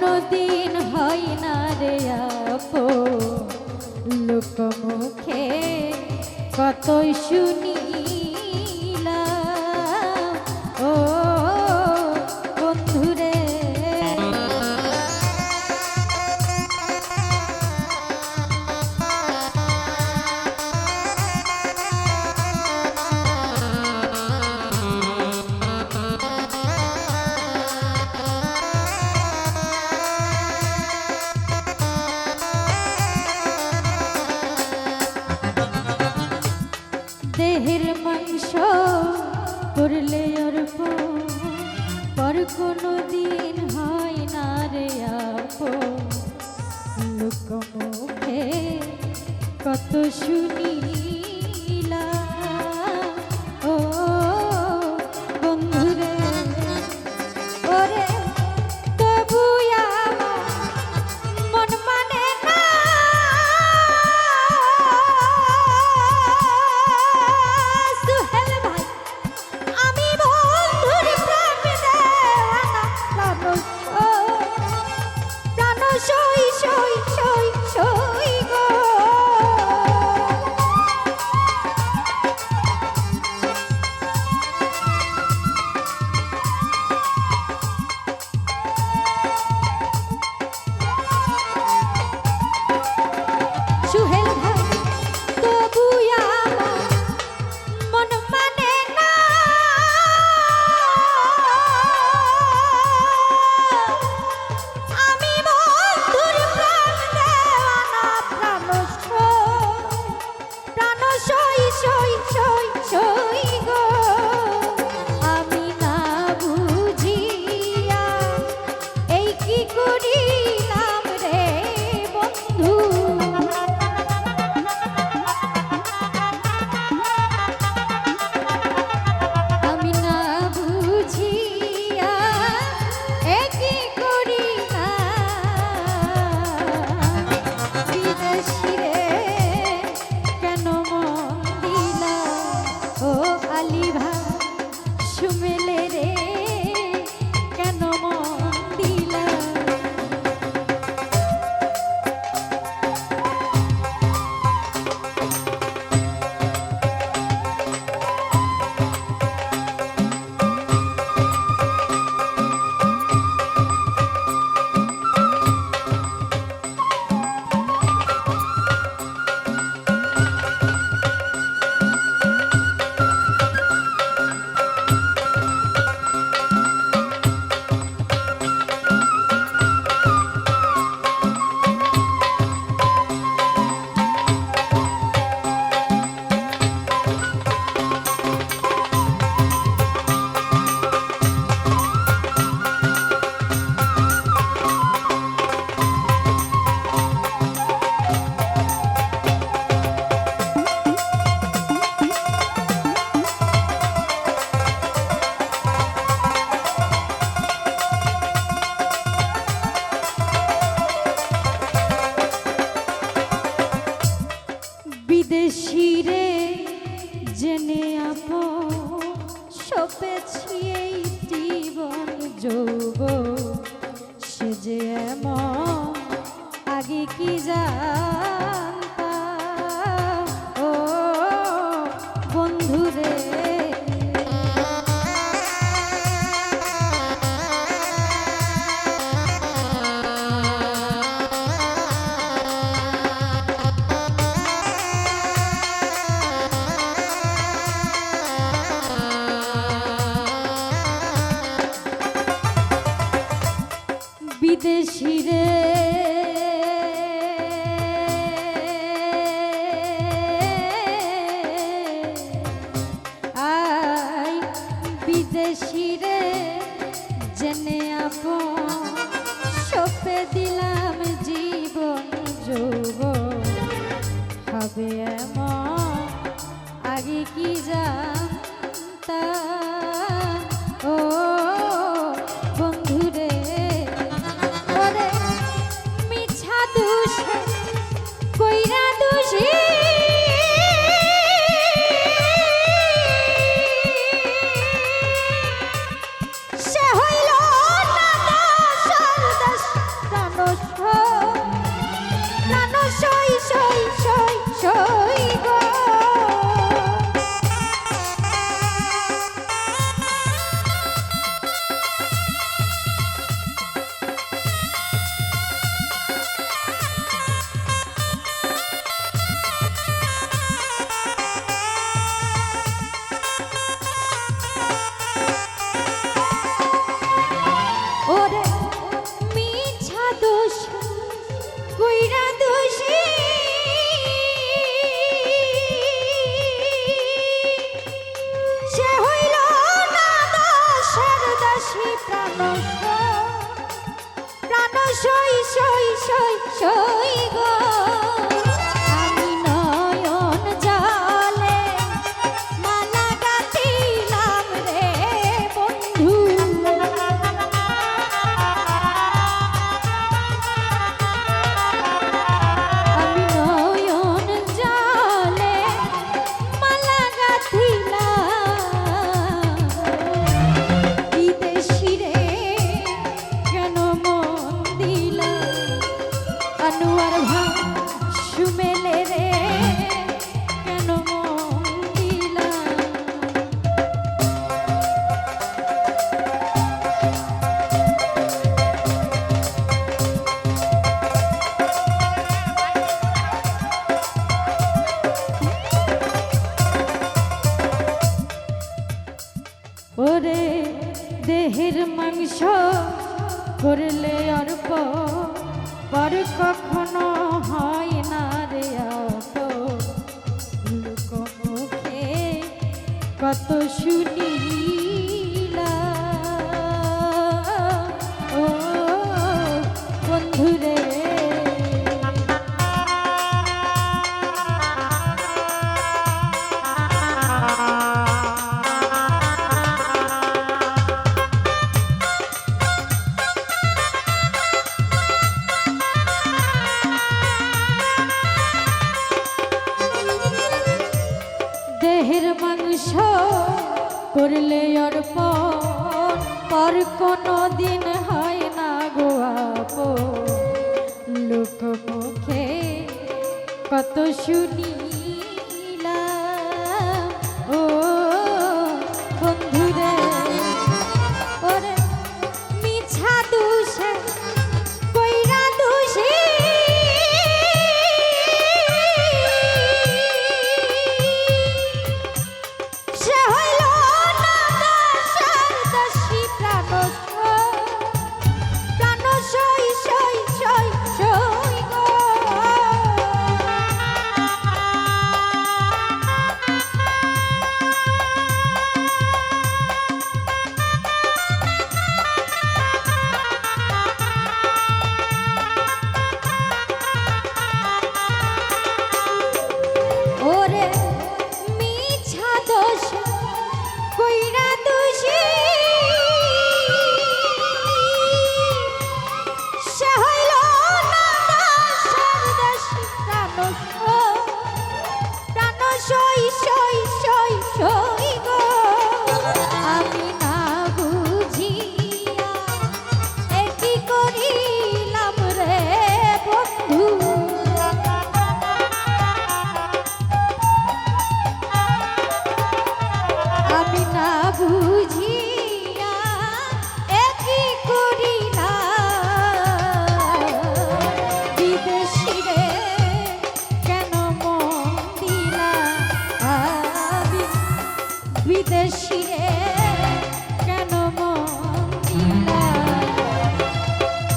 কোনো দিন হয় না রে আপো লোকমুখে কতই শুনি আপন সপেছি এই জীবন যৌব আগে কি যা হবে এমন আগে কি জানতাম? আনোয়ার ভাই সুমেলে রে। কেন ওরে দেহের মাংস করলে অর্প পর কখনো হয় না রে অত লোক কত শুনিলা করলে অর্পণ পর কোনো দিন হয় না গোয়াপ লোক মুখে কত শুনি